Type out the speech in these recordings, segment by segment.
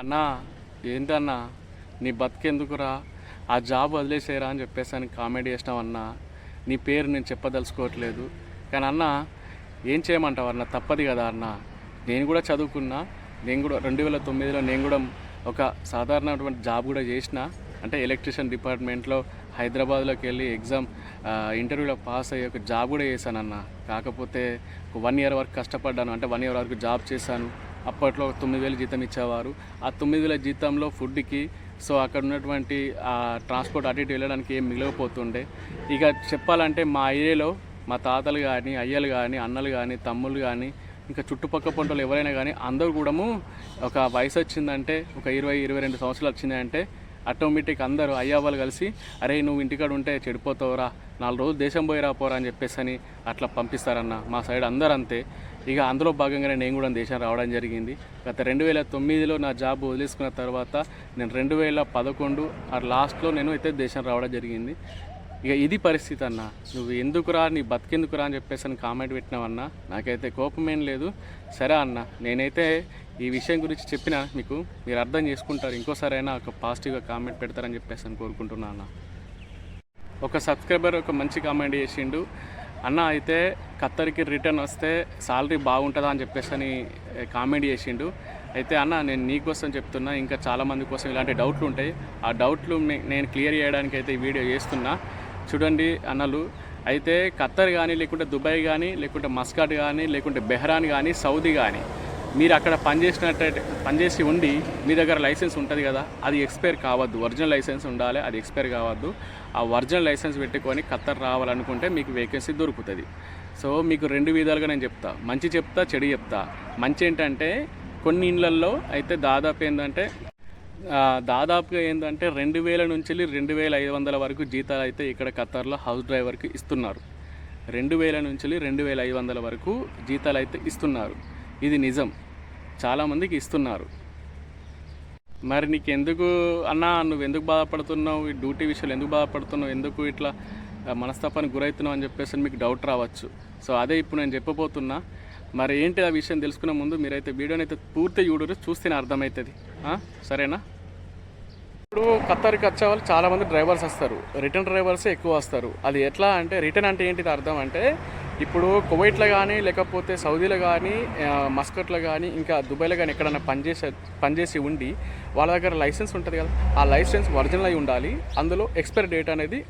అన్నా ఏంటన్నా నీ బతికెందుకురా? ఆ జాబ్ వదిలేసేరా అని చెప్పేసి అని కామెడీ చేసినావన్నా నీ పేరు నేను చెప్పదలుచుకోవట్లేదు. కానీ అన్న ఏం చేయమంటావు అన్న? తప్పదు కదా అన్న. నేను కూడా చదువుకున్నా. నేను కూడా రెండు వేల తొమ్మిదిలో నేను కూడా ఒక సాధారణటువంటి జాబ్ కూడా చేసిన. అంటే ఎలక్ట్రిషియన్ డిపార్ట్మెంట్లో హైదరాబాద్లోకి వెళ్ళి ఎగ్జామ్ ఇంటర్వ్యూలో పాస్ అయ్యి ఒక జాబ్ కూడా చేశానన్న. కాకపోతే ఒక వన్ ఇయర్ వరకు కష్టపడ్డాను. అంటే వన్ ఇయర్ వరకు జాబ్ చేశాను. అప్పట్లో ఒక తొమ్మిది వేల జీతం ఇచ్చేవారు. ఆ తొమ్మిది వేల జీతంలో ఫుడ్కి సో అక్కడ ఉన్నటువంటి ట్రాన్స్పోర్ట్ అటు ఇటు వెళ్ళడానికి ఏం మిగిలిపోతుండే ఇక చెప్పాలంటే మా ఏరియాలో మా తాతలు కానీ అయ్యలు కానీ అన్నలు కానీ తమ్ముళ్ళు కానీ ఇంకా చుట్టుపక్కల పంటలు ఎవరైనా కానీ అందరూ కూడాము ఒక వయసు వచ్చిందంటే ఒక ఇరవై ఇరవై రెండు సంవత్సరాలు వచ్చిందంటే ఆటోమేటిక్ అందరూ అయ్యా కలిసి అరే నువ్వు ఇంటికాడ ఉంటే చెడిపోతావురా నాలుగు రోజులు దేశం పోయి రాపోరా అని చెప్పేసి అని అట్లా పంపిస్తారన్న మా సైడ్ అందరూ అంతే ఇక అందులో భాగంగానే నేను కూడా దేశం రావడం జరిగింది. గత రెండు వేల తొమ్మిదిలో నా జాబ్ వదిలేసుకున్న తర్వాత నేను రెండు వేల పదకొండు ఆ లాస్ట్లో నేను అయితే దేశం రావడం జరిగింది. ఇక ఇది పరిస్థితి అన్న. నువ్వు ఎందుకురా నీ బతికెందుకురా అని చెప్పేసి అని కామెంట్ పెట్టినావన్నా. నాకైతే కోపం ఏం లేదు. సరే అన్న నేనైతే ఈ విషయం గురించి చెప్పిన మీకు మీరు అర్థం చేసుకుంటారు. ఇంకోసారి అయినా ఒక పాజిటివ్గా కామెంట్ పెడతారని చెప్పేసి అని కోరుకుంటున్నా అన్న. ఒక సబ్స్క్రైబర్ ఒక మంచి కామెంట్ చేసిండు. అన్న అయితే ఖత్తర్కి రిటర్న్ వస్తే సాలరీ బాగుంటుందా? అని చెప్పేసి అని కామెంట్ చేసిండు. అయితే అన్న నేను నీకోసం చెప్తున్నా. ఇంకా చాలామంది కోసం ఇలాంటి డౌట్లు ఉంటాయి. ఆ డౌట్లు నేను క్లియర్ చేయడానికి అయితే ఈ వీడియో చేస్తున్నా. చూడండి అన్నలు. అయితే ఖత్తర్ కానీ లేకుంటే దుబాయ్ కానీ లేకుంటే మస్కాట్ కానీ లేకుంటే బెహ్రాన్ కానీ సౌదీ కానీ మీరు అక్కడ పనిచేసినట్టయితే పనిచేసి ఉండి మీ దగ్గర లైసెన్స్ ఉంటుంది కదా అది ఎక్స్పైర్ కావద్దు. ఒరిజినల్ లైసెన్స్ ఉండాలి అది ఎక్స్పైర్ కావద్దు. ఆ ఒరిజినల్ లైసెన్స్ పెట్టుకొని ఖత్తర్ రావాలనుకుంటే మీకు వేకెన్సీ దొరుకుతుంది. సో మీకు రెండు విధాలుగా నేను చెప్తా. మంచి చెప్తా చెడు చెప్తా. మంచి ఏంటంటే కొన్ని ఇళ్ళల్లో అయితే దాదాపు ఏంటంటే దాదాపుగా ఏంటంటే రెండు వేల నుంచి రెండు వేల ఐదు వందల వరకు జీతాలు అయితే ఇక్కడ ఖత్తర్లో హౌస్ డ్రైవర్కి ఇస్తున్నారు. రెండు వేల నుంచి రెండు వేల ఐదు వందల వరకు జీతాలు అయితే ఇస్తున్నారు. ఇది నిజం. చాలామందికి ఇస్తున్నారు. మరి నీకు ఎందుకు అన్నా నువ్వు ఎందుకు బాధపడుతున్నావు? ఈ డ్యూటీ విషయాలు ఎందుకు బాధపడుతున్నావు? ఎందుకు ఇట్లా మనస్తాపానికి గురవుతున్నావు అని చెప్పేసి మీకు డౌట్ రావచ్చు. సో అదే ఇప్పుడు నేను చెప్పబోతున్నా. మరి ఏంటి ఆ విషయం తెలుసుకునే ముందు మీరైతే వీడియోని అయితే పూర్తి చూడరు చూస్తేనే అర్థమవుతుంది సరేనా? ఇప్పుడు ఖత్తర్కి వచ్చే వాళ్ళు చాలామంది డ్రైవర్స్ వస్తారు. రిటర్న్ డ్రైవర్సే ఎక్కువ వస్తారు. అది ఎట్లా అంటే రిటర్న్ అంటే ఏంటిది అర్థం అంటే ఇప్పుడు కువైట్లో కానీ లేకపోతే సౌదీలో కానీ మస్కట్లో కానీ ఇంకా దుబాయ్లో కానీ ఎక్కడైనా పనిచేసే పనిచేసి ఉండి వాళ్ళ దగ్గర లైసెన్స్ ఉంటుంది కదా ఆ లైసెన్స్ ఒరిజినల్ అయి ఉండాలి. అందులో ఎక్స్పైరీ డేట్ అనేది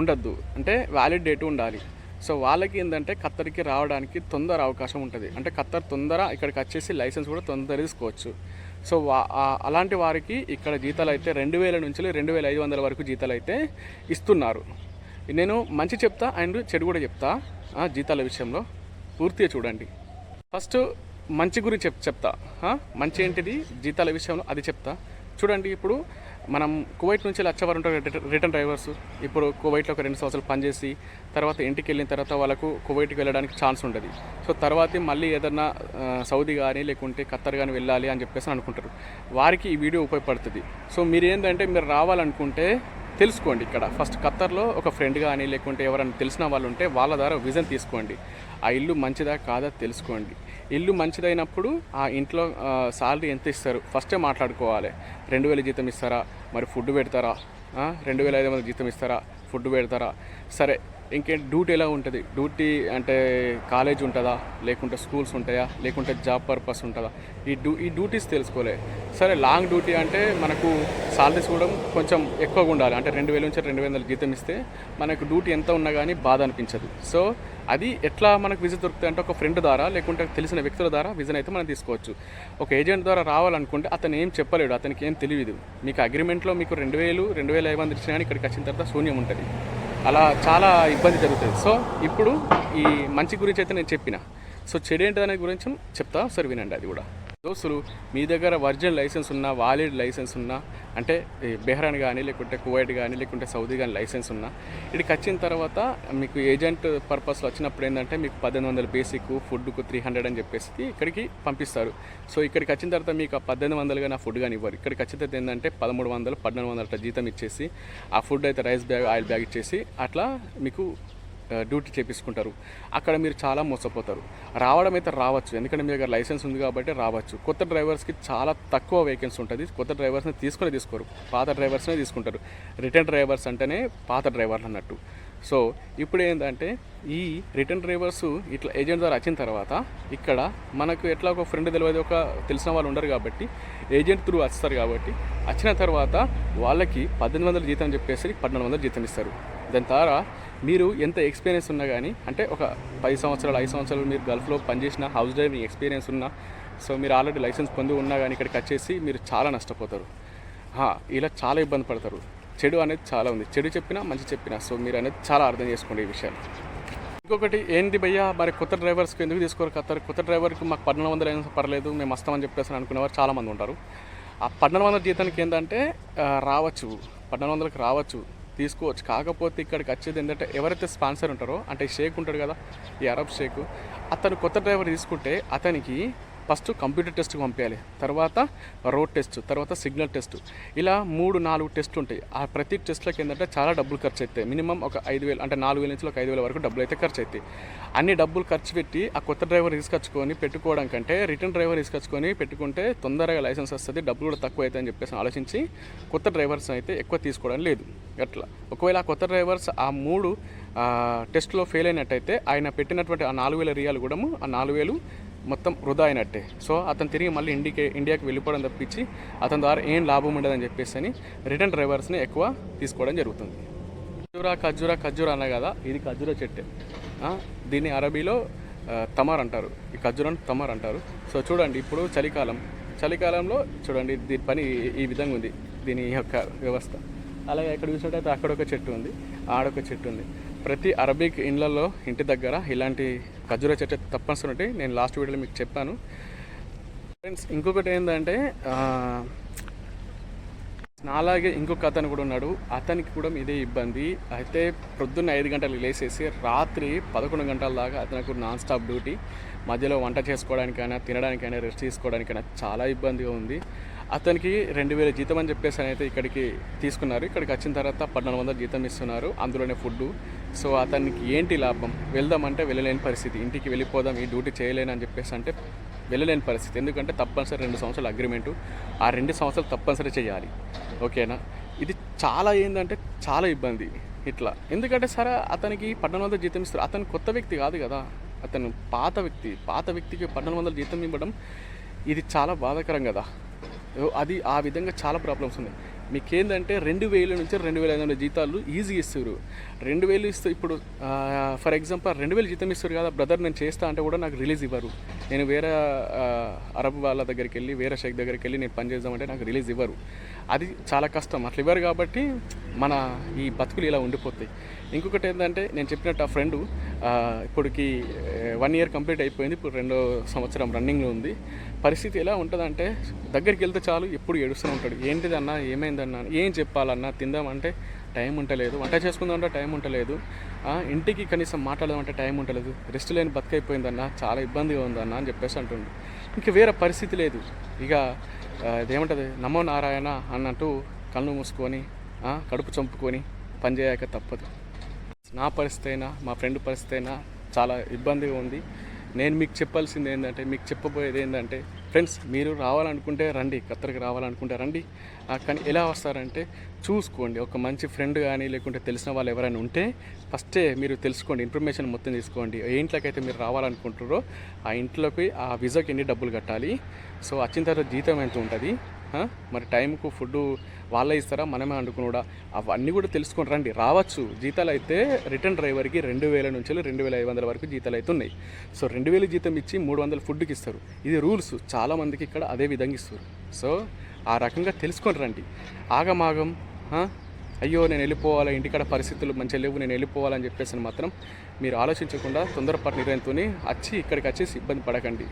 ఉండద్దు. అంటే వ్యాలిడ్ డేట్ ఉండాలి. సో వాళ్ళకి ఏంటంటే ఖత్తర్కి రావడానికి తొందర అవకాశం ఉంటుంది. అంటే ఖత్తర్ తొందర ఇక్కడికి వచ్చేసి లైసెన్స్ కూడా తొందర తీసుకోవచ్చు. సో వా అలాంటి వారికి ఇక్కడ జీతాలు అయితే రెండు వేల నుంచి రెండు వేల ఐదు వందల వరకు జీతాలు అయితే ఇస్తున్నారు. నేను మంచి చెప్తా అండ్ చెడు కూడా చెప్తా. జీతాల విషయంలో పూర్తిగా చూడండి. ఫస్ట్ మంచి గురించి చెప్ చెప్తా. మంచి ఏంటిది? జీతాల విషయంలో అది చెప్తా. చూడండి ఇప్పుడు మనం కువైట్ నుంచి వచ్చేవారు ఉంటారు రిటర్న్ డ్రైవర్స్. ఇప్పుడు కువైట్లో ఒక రెండు సంవత్సరాలు పనిచేసి తర్వాత ఇంటికి వెళ్ళిన తర్వాత వాళ్ళకు కువైట్కి వెళ్ళడానికి ఛాన్స్ ఉంటుంది సో తర్వాత మళ్ళీ ఏదన్నా సౌదీ కానీ లేకుంటే ఖత్తర్ కానీ వెళ్ళాలి అని చెప్పేసి అనుకుంటారు. వారికి ఈ వీడియో ఉపయోగపడుతుంది. సో మీరు ఏంటంటే మీరు రావాలనుకుంటే తెలుసుకోండి ఇక్కడ. ఫస్ట్ ఖత్తర్లో ఒక ఫ్రెండ్ కానీ లేకుంటే ఎవరైనా తెలిసిన వాళ్ళు ఉంటే వాళ్ళ ద్వారా విజన్ తీసుకోండి. ఆ ఇల్లు మంచిదా కాదా తెలుసుకోండి. ఇల్లు మంచిదైనప్పుడు ఆ ఇంట్లో సాలరీ ఎంత ఇస్తారు? ఫస్టే మాట్లాడుకోవాలి. రెండు వేల జీతం ఇస్తారా? మరి ఫుడ్ పెడతారా? రెండు వేల ఐదు వందల జీతం ఇస్తారా? ఫుడ్ పెడతారా? సరే ఇంకే డ్యూటీ ఎలా ఉంటుంది? డ్యూటీ అంటే కాలేజ్ ఉంటుందా? లేకుంటే స్కూల్స్ ఉంటాయా? లేకుంటే జాబ్ పర్పస్ ఉంటుందా? ఈ డ్యూ ఈ డ్యూటీస్ తెలుసుకోలే. సరే లాంగ్ డ్యూటీ అంటే మనకు సాలరీస్ కూడా కొంచెం ఎక్కువగా ఉండాలి. అంటే రెండు వేల నుంచి రెండు వందల జీతం ఇస్తే మనకు డ్యూటీ ఎంత ఉన్నా కానీ బాధ అనిపించదు. సో అది ఎట్లా మనకు విజిట్ దొరుకుతుంది అంటే ఒక ఫ్రెండ్ ద్వారా లేకుంటే తెలిసిన వ్యక్తుల ద్వారా విజన్ అయితే మనం తీసుకోవచ్చు. ఒక ఏజెంట్ ద్వారా రావాలనుకుంటే అతను ఏం చెప్పలేడు అతనికి ఏం తెలియదు. మీకు అగ్రిమెంట్లో మీకు రెండు వేలు రెండు వేల ఐదు వందలు ఇచ్చినా కానీ ఇక్కడికి వచ్చిన తర్వాత శూన్యం ఉంటుంది. అలా చాలా ఇబ్బంది జరుగుతుంది. సో ఇప్పుడు ఈ మంచి గురించి అయితే నేను చెప్పిన. సో చెడు ఏంటి అనే గురించి చెప్తా. సరే వినండి అది కూడా. దోస్తులు మీ దగ్గర ఒరిజినల్ లైసెన్స్ ఉన్నా వాలిడ్ లైసెన్స్ ఉన్నా అంటే బెహ్రాన్ కానీ లేకుంటే కువైట్ కానీ లేకుంటే సౌదీ కానీ లైసెన్స్ ఉన్నా ఇక్కడికి వచ్చిన తర్వాత మీకు ఏజెంట్ పర్పస్లో వచ్చినప్పుడు ఏంటంటే మీకు పద్దెనిమిది వందల బేసిక్ ఫుడ్కు త్రీ హండ్రెడ్ అని చెప్పేసి ఇక్కడికి పంపిస్తారు. సో ఇక్కడికి వచ్చిన తర్వాత మీకు ఆ పద్దెనిమిది వందలుగా నా ఫుడ్ కానీ ఇవ్వరు. ఇక్కడికి వచ్చిన తర్వాత ఏంటంటే పదమూడు వందలు పద్నాలుగు వందల జీతం ఇచ్చేసి ఆ ఫుడ్ అయితే రైస్ బ్యాగ్ ఆయిల్ బ్యాగ్ ఇచ్చేసి అట్లా మీకు డ్యూటీ చేపించుకుంటారు అక్కడ మీరు చాలా మోసపోతారు. రావడం అయితే రావచ్చు. ఎందుకంటే మీ దగ్గర లైసెన్స్ ఉంది కాబట్టి రావచ్చు. కొత్త డ్రైవర్స్కి చాలా తక్కువ వేకెన్సీ ఉంటుంది. కొత్త డ్రైవర్స్ని తీసుకునే తీసుకోరు. పాత డ్రైవర్స్నే తీసుకుంటారు. రిటర్న్ డ్రైవర్స్ అంటేనే పాత డ్రైవర్లు అన్నట్టు. సో ఇప్పుడు ఏంటంటే ఈ రిటర్న్ డ్రైవర్స్ ఇట్లా ఏజెంట్ ద్వారా వచ్చిన తర్వాత ఇక్కడ మనకు ఎట్లా ఒక ఫ్రెండ్ తెలియదు ఒక తెలిసిన వాళ్ళు ఉండరు కాబట్టి ఏజెంట్ త్రూ వస్తారు కాబట్టి వచ్చిన తర్వాత వాళ్ళకి పద్దెనిమిది వందల జీతం చెప్పేసి పన్నెండు వందలు జీతం ఇస్తారు. దాని ద్వారా మీరు ఎంత ఎక్స్పీరియన్స్ ఉన్నా కానీ అంటే ఒక పది సంవత్సరాలు ఐదు సంవత్సరాలు మీరు గల్ఫ్లో పనిచేసిన హౌస్ డ్రైవింగ్ ఎక్స్పీరియన్స్ ఉన్నా సో మీరు ఆల్రెడీ లైసెన్స్ పొంది ఉన్నా కానీ ఇక్కడికి వచ్చేసి మీరు చాలా నష్టపోతారు. ఇలా చాలా ఇబ్బంది పడతారు. చెడు అనేది చాలా ఉంది. చెడు చెప్పినా మంచి చెప్పినా సో మీరు అనేది చాలా అర్థం చేసుకోండి ఈ విషయాలు. ఇంకొకటి ఏంటి భయ్యా మరి కొత్త డ్రైవర్స్కి ఎందుకు తీసుకోరు కత్తారు కొత్త డ్రైవర్కి మాకు పన్నెండు వందలు అయినా పర్లేదు మేము వస్తామని చెప్పేసి అనుకునేవారు చాలామంది ఉంటారు. ఆ పద్నాలుగు వందల జీతానికి ఏంటంటే రావచ్చు. పద్నాలుగు వందలకు రావచ్చు. తీసుకోవచ్చు. కాకపోతే ఇక్కడికి వచ్చేది ఏంటంటే ఎవరైతే స్పాన్సర్ ఉంటారో అంటే షేక్ ఉంటాడు కదా ఈ అరబ్ షేక్ అతను కొత్త డ్రైవర్ తీసుకుంటే అతనికి ఫస్ట్ కంప్యూటర్ టెస్ట్కి పంపించాలి తర్వాత రోడ్ టెస్ట్ తర్వాత సిగ్నల్ టెస్ట్. ఇలా మూడు నాలుగు టెస్ట్లు ఉంటాయి. ఆ ప్రతి టెస్ట్లకి ఏంటంటే చాలా డబ్బులు ఖర్చు అవుతాయి మినిమం ఒక ఐదు వేలు అంటే నాలుగు వేల నుంచి ఒక ఐదు వేల వరకు డబ్బులు అయితే ఖర్చు అవుతాయి అన్ని డబ్బులు ఖర్చు పెట్టి ఆ కొత్త డ్రైవర్ తీసుకొచ్చుకొని పెట్టుకోవడం కంటే రిటర్న్ డ్రైవర్ తీసుకొచ్చుకొని పెట్టుకుంటే తొందరగా లైసెన్స్ వస్తుంది డబ్బులు కూడా తక్కువ అవుతాయని చెప్పేసి ఆలోచించి కొత్త డ్రైవర్స్ అయితే ఎక్కువ తీసుకోవడం లేదు. అట్లా. ఒకవేళ ఆ కొత్త డ్రైవర్స్ ఆ మూడు టెస్ట్లో ఫెయిల్ అయినట్టయితే ఆయన పెట్టినటువంటి ఆ నాలుగు వేల రియాలు కూడా ఆ నాలుగు వేలు మొత్తం వృధా అయినట్టే. సో అతను తిరిగి మళ్ళీ ఇండికే ఇండియాకి వెళ్ళిపోవడం తప్పించి అతని ద్వారా ఏం లాభం ఉండదని చెప్పేసి అని రిటర్న్ డ్రైవర్స్ని ఎక్కువ తీసుకోవడం జరుగుతుంది. ఖజూరా ఖజూరా ఖజూరా అన్న కదా ఇది ఖజూరా చెట్టే. దీన్ని అరబీలో తమర్ అంటారు. ఈ ఖజూరాన్ని తమర్ అంటారు. సో చూడండి ఇప్పుడు చలికాలం. చలికాలంలో చూడండి దీని పని ఈ- ఈ విధంగా ఉంది దీని యొక్క వ్యవస్థ. అలాగే ఇక్కడ చూసినట్టయితే అక్కడ ఒక చెట్టు ఉంది ఆడొక చెట్టు ఉంది. ప్రతి అరబిక్ ఇండ్లలో ఇంటి దగ్గర ఇలాంటి ఖజూరా చెట్టు తప్పనిసరి ఉంటే నేను లాస్ట్ వీడియోలో మీకు చెప్పాను. ఫ్రెండ్స్ ఇంకొకటి ఏంటంటే నాలాగే ఇంకొక అతను కూడా ఉన్నాడు. అతనికి కూడా ఇదే ఇబ్బంది. అయితే ప్రొద్దున్న ఐదు గంటలకు లేసేసి రాత్రి పదకొండు గంటల దాకా అతనికి నాన్ స్టాప్ డ్యూటీ మధ్యలో వంట చేసుకోవడానికైనా తినడానికైనా రెస్ట్ తీసుకోవడానికైనా చాలా ఇబ్బందిగా ఉంది. అతనికి రెండు వేల జీతం అని చెప్పేసి అయితే ఇక్కడికి తీసుకున్నారు. ఇక్కడికి వచ్చిన తర్వాత పద్నాలుగు వందల జీతం ఇస్తున్నారు. అందులోనే ఫుడ్ సో అతనికి ఏంటి లాభం? వెళ్దామంటే వెళ్ళలేని పరిస్థితి. ఇంటికి వెళ్ళిపోదాం ఈ డ్యూటీ చేయలేను అని చెప్పేసి అంటే వెళ్ళలేని పరిస్థితి. ఎందుకంటే తప్పనిసరి రెండు సంవత్సరాల అగ్రిమెంటు ఆ రెండు సంవత్సరాలు తప్పనిసరి చేయాలి. ఓకేనా? ఇది చాలా ఏంటంటే చాలా ఇబ్బంది ఇట్లా. ఎందుకంటే సరే అతనికి పన్నెండు వందల జీతం ఇస్తారు అతను కొత్త వ్యక్తి కాదు కదా. అతను పాత వ్యక్తి. పాత వ్యక్తికి పన్నెండు వందల జీతం ఇవ్వడం ఇది చాలా బాధాకరం కదా. అది ఆ విధంగా చాలా ప్రాబ్లమ్స్ ఉన్నాయి. మీకేందంటే రెండు వేల నుంచి రెండు వేల ఐదు వందల జీతాలు ఈజీ ఇస్తారు రెండు వేలు ఇస్తే ఇప్పుడు ఫర్ ఎగ్జాంపుల్ రెండు వేలు జీతం ఇస్తారు కదా బ్రదర్ నేను చేస్తా అంటే కూడా నాకు రిలీజ్ ఇవ్వరు. నేను వేరే అరబ్ వాళ్ళ దగ్గరికి వెళ్ళి వేరే షేక్ దగ్గరికి వెళ్ళి నేను పని చేద్దామంటే నాకు రిలీజ్ ఇవ్వరు. అది చాలా కష్టం. అట్లా ఇవ్వరు కాబట్టి మన ఈ బతుకులు ఇలా ఉండిపోతాయి. ఇంకొకటి ఏంటంటే నేను చెప్పినట్టు ఆ ఫ్రెండ్ ఇప్పటికి వన్ ఇయర్ కంప్లీట్ అయిపోయింది. ఇప్పుడు రెండో సంవత్సరం రన్నింగ్లో ఉంది. పరిస్థితి ఎలా ఉంటుందంటే దగ్గరికి వెళ్తే చాలు ఎప్పుడు ఏడుస్తూ ఉంటాడు. ఏంటిదన్నా ఏమైందన్నా ఏం చెప్పాలన్నా తిందామంటే టైం ఉండలేదు వంట చేసుకుందామంటే టైం ఉండలేదు ఇంటికి కనీసం మాట్లాడదామంటే టైం ఉండలేదు రెస్ట్ లేని బతికైపోయిందన్న చాలా ఇబ్బందిగా ఉందన్న అని చెప్పేసి అంటుండు. ఇంక వేరే పరిస్థితి లేదు. ఇక ఆ, నమో నారాయణ అన్నట్టు కళ్ళు మూసుకొని కడుపు చంపుకొని పనిచేయక తప్పదు. నా పరిస్థితి అయినా మా ఫ్రెండ్ పరిస్థితి అయినా చాలా ఇబ్బందిగా ఉంది. నేను మీకు చెప్పాల్సింది ఏంటంటే మీకు చెప్పబోయేది ఏంటంటే ఫ్రెండ్స్ మీరు రావాలనుకుంటే రండి ఖత్తర్కి రావాలనుకుంటే రండి. కానీ ఎలా వస్తారంటే చూసుకోండి. ఒక మంచి ఫ్రెండ్ కానీ లేకుంటే తెలిసిన వాళ్ళు ఎవరైనా ఉంటే ఫస్టే మీరు తెలుసుకోండి ఇన్ఫర్మేషన్ మొత్తం తీసుకోండి. ఏ ఇంట్లోకైతే మీరు రావాలనుకుంటారో ఆ ఇంట్లోకి ఆ విజాకి ఎన్ని డబ్బులు కట్టాలి? సో వచ్చిన తర్వాత జీతం ఎంత ఉంటుంది? మరి టైంకు ఫుడ్ వాళ్ళే ఇస్తారా? మనమే వండుకున్నాడా అవన్నీ కూడా తెలుసుకొని రండి. రావచ్చు. జీతాలు అయితే రిటర్న్ డ్రైవర్కి రెండు వేల నుంచి రెండు వేల ఐదు వందల వరకు జీతాలు అయితే ఉన్నాయి. సో రెండు వేలు జీతం ఇచ్చి మూడు వందల ఫుడ్కి ఇస్తారు. ఇది రూల్స్. చాలామందికి ఇక్కడ అదే విధంగా ఇస్తారు. సో ఆ రకంగా తెలుసుకొని రండి. ఆగమాగం అయ్యో నేను వెళ్ళిపోవాలి. ఇంటికాడ పరిస్థితులు మంచిగా లేవు. నేను వెళ్ళిపోవాలని చెప్పేసి మాత్రం మీరు ఆలోచించకుండా తొందరపాటు నిర్ణయంతో వచ్చి ఇక్కడికి వచ్చేసి ఇబ్బంది పడకండి.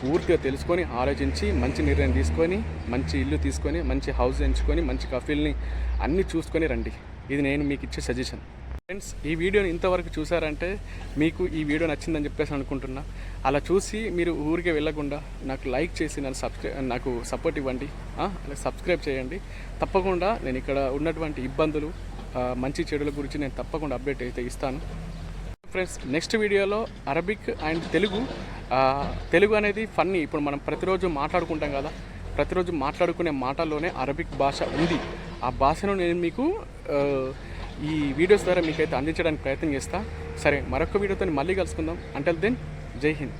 పూర్తిగా తెలుసుకొని ఆలోచించి మంచి నిర్ణయం తీసుకొని మంచి ఇల్లు తీసుకొని మంచి హౌస్ ఎంచుకొని మంచి కఫీల్ని అన్నీ చూసుకొని రండి. ఇది నేను మీకు ఇచ్చే సజెషన్ ఫ్రెండ్స్ ఈ వీడియోని ఇంతవరకు చూసారంటే మీకు ఈ వీడియో నచ్చిందని చెప్పేసి అనుకుంటున్నా. అలా చూసి మీరు ఊరికే వెళ్ళకుండా నాకు లైక్ చేసి నన్ను సబ్స్క్రై నాకు సపోర్ట్ ఇవ్వండి. అలా సబ్స్క్రైబ్ చేయండి. తప్పకుండా నేను ఇక్కడ ఉన్నటువంటి ఇబ్బందులు మంచి చెడుల గురించి నేను తప్పకుండా అప్డేట్ అయితే ఇస్తాను. ఫ్రెండ్స్ నెక్స్ట్ వీడియోలో అరబిక్ అండ్ తెలుగు తెలుగు అనేది ఫన్నీ. ఇప్పుడు మనం ప్రతిరోజు మాట్లాడుకుంటాం కదా ప్రతిరోజు మాట్లాడుకునే మాటల్లోనే అరబిక్ భాష ఉంది. ఆ భాషను నేను మీకు ఈ వీడియోస్ ద్వారా మీకైతే అందించడానికి ప్రయత్నం చేస్తా. సరే మరొక వీడియోతో మళ్ళీ కలుసుకుందాం. అంటల్ దెన్ జై హింద్.